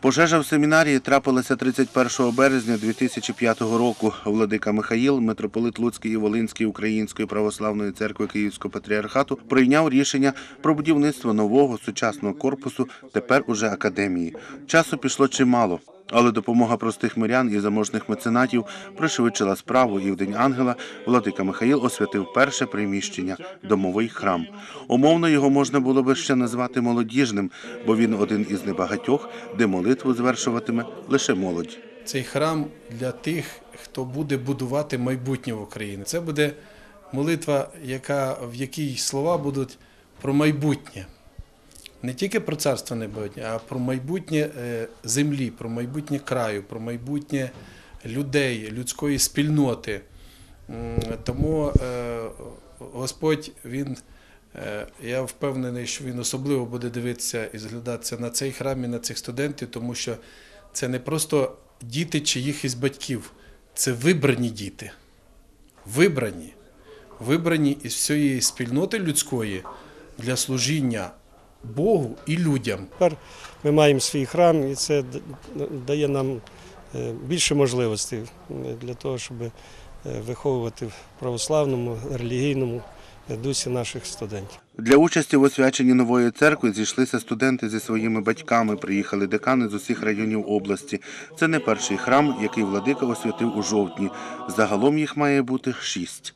Пожежа в семінарії трапилася 31 березня 2005 року. Владика Михаїл, митрополит Луцький і Волинський Української православної церкви Київського патріархату, прийняв рішення про будівництво нового сучасного корпусу, тепер уже академії. Часу пішло чимало. Але допомога простих мирян і заможних меценатів пришвидшила справу, і в День Ангела владика Михаїл освятив перше приміщення домовий храм. Умовно його можна було би ще назвати молодіжним, бо він один із небагатьох, де молитву звершуватиме лише молодь. Цей храм для тих, хто буде будувати майбутнє в Україні. Це буде молитва, яка, в якій слова будуть про майбутнє. Не тільки про царство небесне, а про майбутнє е, землі, про майбутнє краю, про майбутнє людей, людської спільноти. Тому е, Господь, Він, е, я впевнений, що Він особливо буде дивитися і зглядатися на цей храм і на цих студентів, тому що це не просто діти чиїх із батьків, це вибрані діти. Вибрані. Вибрані із всієї спільноти людської для служіння Богу і людям. Тепер ми маємо свій храм, і це дає нам е, більше можливостей е, для того, щоб е, виховувати в православному, релігійному дусі наших студентів. Для участі в освяченні нової церкви зійшлися студенти зі своїми батьками. Приїхали декани з усіх районів області. Це не перший храм, який владика освятив у жовтні. Загалом їх має бути шість.